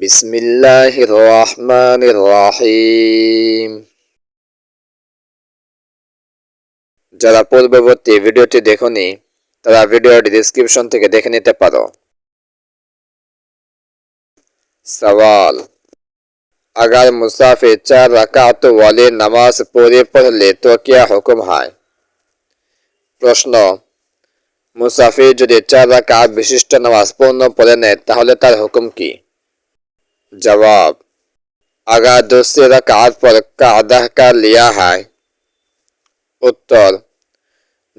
বিসমিল্লাহির রহমানির রহিম যারা পূর্ববর্তী ভিডিওটি দেখনি তারা ভিডিওটি ডিসক্রিপশন থেকে দেখে নিতে পারো सवाल अगर मुसाफिर चार रकात वाली नमाज पूरी पढ़ ले तो क्या हुक्म है প্রশ্ন মুসাফির যদি চার রাকাত বিশিষ্ট নামাজ পূর্ণ পড়ে নেয় তাহলে তার হুকুম কি जवाब अगर दूसरी रकात पर का अदा कर लिया है उत्तर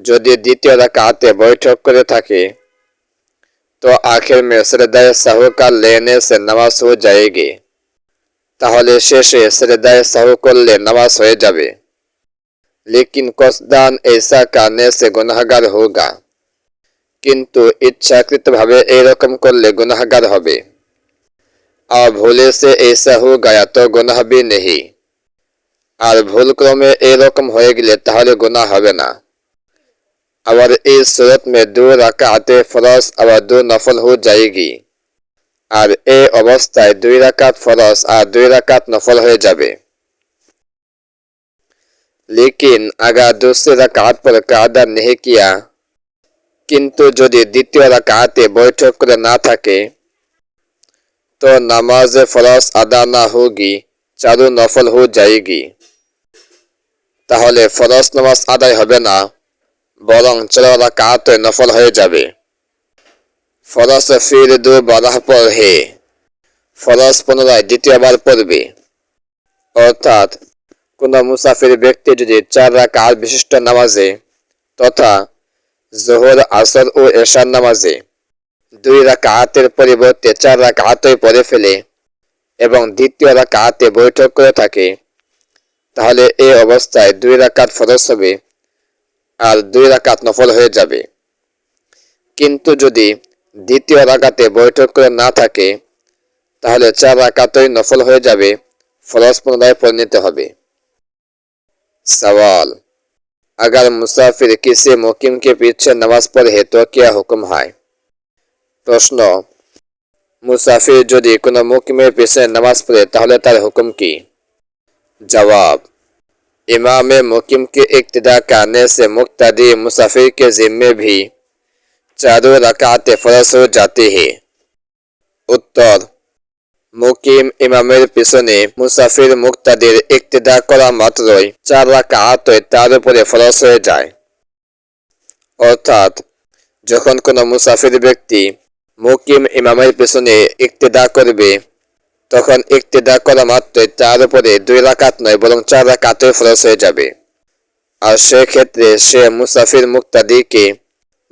যদি দ্বিতীয় রাকাতে বৈঠক করে থাকে तो आखिर में श्रद्धाय साहू का लेने से नमाज हो जाएगी তাহলে শেষে শ্রদ্ধায় সাহু করলে নামাজ হয়ে যাবে लेकिन कसदान ऐसा करने से गुनाहगार होगा কিন্তু ইচ্ছাকৃতভাবে এইরকম করলে গুনাহগার হবে আর ভুলে সে ऐसा हो गया तो गुनाह भी नहीं আর ভুল ক্রমে এরকম হয়ে গেলে তাহলে গুনাহ হবে না আবার এই सूरत में दो রাকাতে ফরজ আবার দু নফল हो जाएगी আর এই অবস্থায় দুই রাকাত ফরজ আর দুই রাকাত নফল হয়ে যাবে लेकिन अगर दूसरे रकात पर कादा नहीं किया কিন্তু যদি দ্বিতীয় রাকাতে বৈঠক করে না থাকে तो नमाज फरज अदा ना होगी চারু নফল হয়ে যায়গি তাহলে ফরজ নামাজ আদায় হবে না বরং চার রাকাত নফল হয়ে যাবে ফরজ ফির দু বারাহ পর হে ফরজ পুনরায় দ্বিতীয়বার পড়বে অর্থাৎ কোন মুসাফির ব্যক্তি যদি চার রাকাত বিশিষ্ট নামাজে তথা জোহর আসর ও এশার নামাজে দুই রাকাতের পরিবর্তে চার রাকাতই পড়ে ফেলে এবং দ্বিতীয় রাকাতে বৈঠক করে থাকে তাহলে এই অবস্থায় দুই রাকাত ফরজ হবে আর দুই রাকাত নফল হয়ে যাবে কিন্তু যদি দ্বিতীয় রাকাতে বৈঠক করে না থাকে তাহলে চার রাকাতই নফল হয়ে যাবে ফরজ পুনরায় পরিণত হবে सवाल अगर मुसाफिर किसी मुकिम के पीछे नमाज पढ़े तो क्या हुक्म है প্রশ্ন মুসাফির যদি কোনো মুকিমের পিছনে নামাজ পড়ে তাহলে তার হুকুম কি जवाब इमाम मुकिम के इक्तदा करने से मुक्तदी मुसाफिर के जिम्मे भी चारों रकात फरज हो जाते हैं उत्तर মুকিম ইমামের পিছনে মুসাফির মুক্তাদের ইক্তেদা করা মাত্রই চার রাকাত তার উপরে ফরজ হয়ে যায় অর্থাৎ যখন কোনো মুসাফির ব্যক্তি মুকিম ইমামের পিছনে ইক্তেদা করবে তখন ইক্তেদা করা মাত্রই তার উপরে দুই রাকাত নয় বরং চার রাকাতে ফরজ হয়ে যাবে আর সেক্ষেত্রে সে মুসাফির মুক্তাদিকে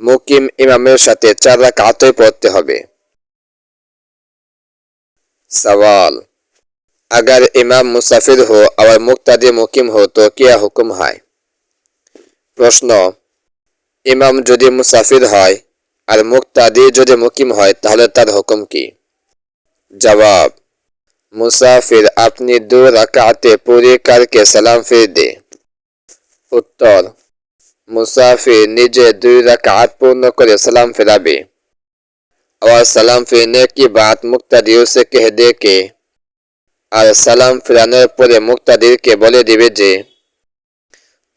মুকিম ইমামের সাথে চার রাকাতই পড়তে হবে सवाल अगर इमाम मुसाफिर हो और मुक्तादी मुकिम हो तो क्या हुक्म है প্রশ্ন ইমাম যদি মুসাফির হয় আর মুক্তাদি যদি মুকিম হয় তাহলে তার হুকুম কি জবাব মুসাফির আপনি দু রাকাতে पूरी करके सलाम फिर दे উত্তর মুসাফির নিজে দুই রাকাত পূর্ণ করে সালাম ফেরাবে और सलाम फिरने की बात मुक्तदिर से कह दे के আর সালাম ফিরানোর পরে মুক্তাদিরকে বলে দিবে যে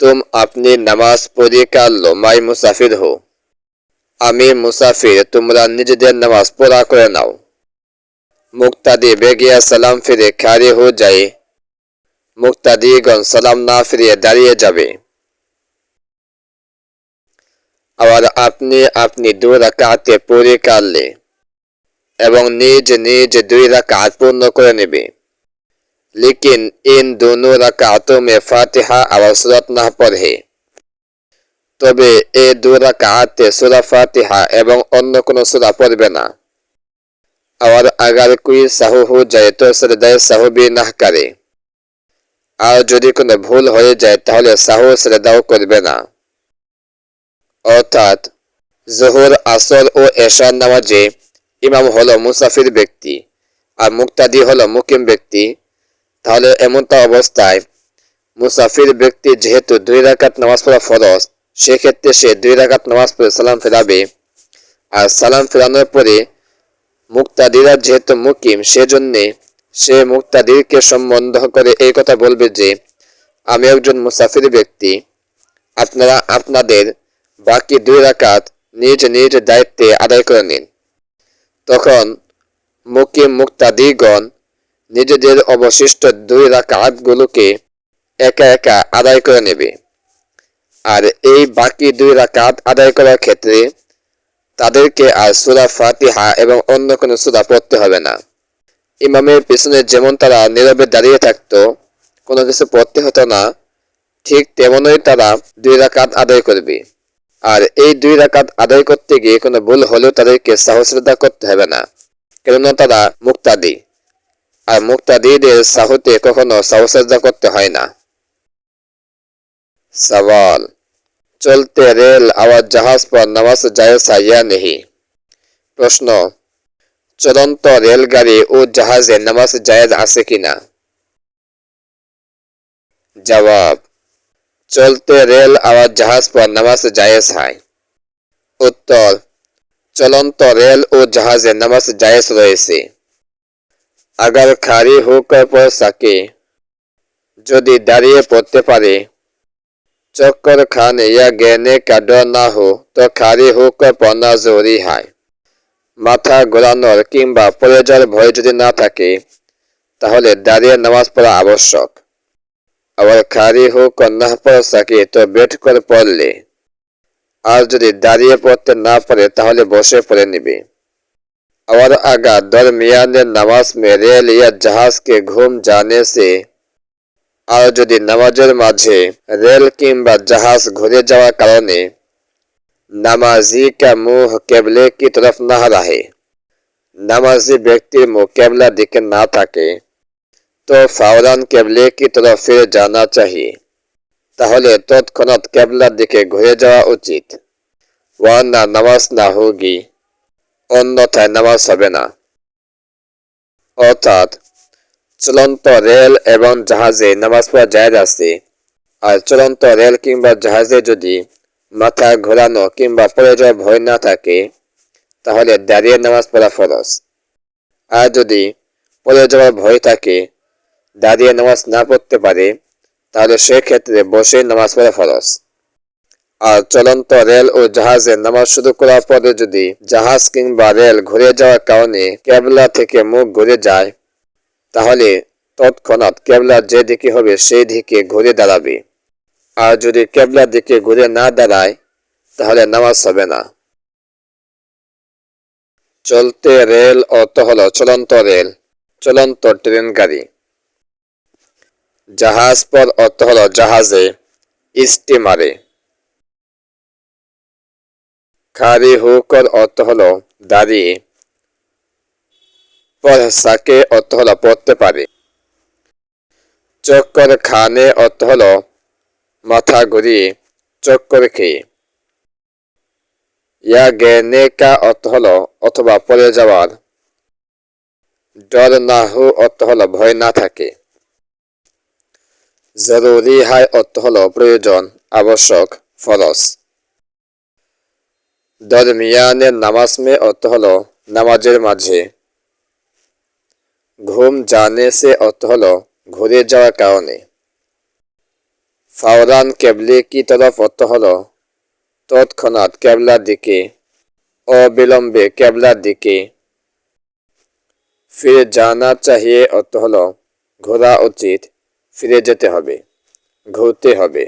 তুম আপনি নামাজ পড়ে কার লো মাই মুসাফির হো আমি মুসাফির তোমরা নিজেদের নামাজ পড়া করে নাও মুক্তাদি বেগিয়া সালাম ফিরে খারে হো যায় মুক্তাদিগণ সালাম না ফিরিয়ে দাঁড়িয়ে যাবে আবার আপনি আপনি দু রাকাতে পড়ে কাটলে এবং নিজ নিজ দুই রাকাত পূর্ণ করে নেবে लेकिन इन दोनों रकातों में फातिहा और सूरत ना पढ़े তবে এ দুরাকাতে সুরা ফাতিহা এবং অন্য কোনো সুরা পড়বে না। আবার আগার কুই সাহু হু যায় তো শ্রদ্ধায় সাহু বি করে। আর যদি কোনো ভুল হয়ে যায় তাহলে সাহু শ্রদ্ধাও করবে না। অর্থাৎ জোহর, আসর ও এশার নামাজে ইমাম হলো মুসাফির ব্যক্তি আর মুক্তাদি হলো মুকিম ব্যক্তি। তাহলে এমনটা অবস্থায় মুসাফির ব্যক্তি যেহেতু দুই রাকাত নামাজ পড়া ফরজ সেক্ষেত্রে সে দুই রাকাত নামাজ পড়ে সালাম ফেরাবে। আর সালাম ফেরানোর পরে মুক্তাদিরা যেহেতু মুকিম, সেজন্যে সে মুক্তাদিরকে সম্বন্ধ করে এই কথা বলবে যে, আমি একজন মুসাফির ব্যক্তি। আপনারা আপনাদের বাকি দুই রাকাত নিজ নিজ দায়িত্বে আদায় করে নিন। তখন মুকিম মুক্তাদিগণ নিজেদের অবশিষ্ট দুই রাকাতগুলোকে একা একা আদায় করে নেবে। আর এই বাকি দুই রাকাত আদায় করার ক্ষেত্রে তাদেরকে আর সুরা ফাতিহা এবং অন্য কোনো সুরা পড়তে হবে না। ইমামের পিছনে যেমন তারা নীরবে দাঁড়িয়ে থাকতো, কোনো কিছু পড়তে হতো না, ঠিক তেমনই তারা দুই রাকাত আদায় করবে। আর এই দুই রাকাত আদায় করতে গিয়ে কোনো ভুল হলেও তাদেরকে সাহশ্রদ্ধা করতে হবে না, কেননা তারা মুক্তাদি। আর মুক্তাদিদের সাহতে কখনো সাহশ্রদ্ধা করতে হয় না। সওয়াল, চলতে রেল, আওয়াজ, জাহাজ পর নামাজ, জায়েজ ইয়া নেহি। প্রশ্ন, চলন্ত রেলগাড়ি ও জাহাজে নামাজ জায়েজ আছে কিনা জবাব, চলতে রেল, আওয়াজ, জাহাজ পর নামাজ জায়েজ হয়। উত্তর, চলন্ত রেল ও জাহাজে নামাজ জায়েজ রয়েছে। আগার খারি হোকর পর সাকে। যদি দাঁড়িয়ে পড়তে পারে চক্কর খানে ইয়া গেনে का डर ना हो तो खाली होकर पढ़ना जरूरी है মাথা গোলানোর কিংবা পড়ে যাওয়ার ভয় যদি না থাকে তাহলে দাঁড়িয়ে নামাজ পড়া আবশ্যক আবার খারি হোক না পড়া থাকে তো বেট করে পড়লে আর যদি দাঁড়িয়ে পড়তে না পারে তাহলে বসে পড়ে নিবে और अगर दरमियान नमाज में रेल या जहाज के घूम जाने से আর যদি নামাজের মাঝে রেল কিংবা জাহাজ ঘুরে যাওয়ার কারণে নামাজি কা মুহ কেবলে কি তরফ না রাহে? নামাজি ব্যক্তির মুখ কেবলা দিকে না থাকে তো ফাওরান কেবলে কি তরফ ফিরে জানা চাহিয়ে তাহলে তৎক্ষণাৎ কেবলার দিকে ঘুরে যাওয়া উচিত। ওয়ান্না নামাজ না হোগি, অন্যথায় নামাজ হবে না। অর্থাৎ চলন্ত রেল এবং জাহাজে নামাজ পড়া জায়েজ আছে। আর চলন্ত রেল কিংবা জাহাজে যদি মাথা ঘোরানো কিংবা পড়ে যাওয়ার ভয় না থাকে, তাহলে দাঁড়িয়ে নামাজ পড়া ফরজ। আর যদি পড়ে যাওয়ার ভয় থাকে, দাঁড়িয়ে নামাজ না পড়তে পারে, তাহলে সেক্ষেত্রে বসে নামাজ পড়া ফরজ। আর চলন্ত রেল ও জাহাজে নামাজ শুরু করার পরে যদি জাহাজ কিংবা রেল ঘুরে যাওয়ার কারণে কেবলা থেকে মুখ ঘুরে যায় তাহলে তৎক্ষণাৎ কেবলার যে দিকে হবে সেই দিকে ঘুরে দাঁড়াবে। আর যদি কেবলার দিকে ঘুরে না দাঁড়ায়, তাহলে নামাজ হবে না। চলতে রেল অর্থ হলো চলন্ত রেল, চলন্ত ট্রেন গাড়ি। জাহাজ পর অর্থ হলো জাহাজে স্টিমারে খারি হুকর অর্থ হলো দাঁড়িয়ে সাকে অর্থ হলো পড়তে পারে। চক্কর খানে অর্থ হলো মাথা ঘুরিয়ে চক্কর খেয়ে। ইয়া গেনে কা অর্থ হলো অথবা পড়ে যাওয়ার। ডর না হু অর্থ হলো ভয় না থাকে। জরুরি হাই অর্থ হলো প্রয়োজন, আবশ্যক ফরস দরমিয়ানের নামাজ মে অর্থ হলো নামাজের মাঝে ঘুম জানে সে অর্থ হলো ঘুরে যাওয়ার কারণে। ফাওরান কেবলে কি তরফ অর্থ হলো? তৎক্ষণাৎ কেবলার দিকে, অবিলম্বে কেবলার দিকে। ফিরে জানা চাহিয়ে অর্থ হলো ঘোরা উচিত, ফিরে যেতে হবে, ঘুরতে হবে।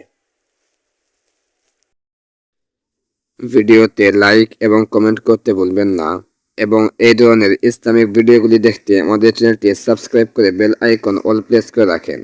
ভিডিওতে লাইক এবং কমেন্ট করতে ভুলবেন না। এবং এই ধরনের ইসলামিক ভিডিওগুলি দেখতে আমাদের চ্যানেলটি সাবস্ক্রাইব করে বেল আইকন অল প্রেস করে রাখেন।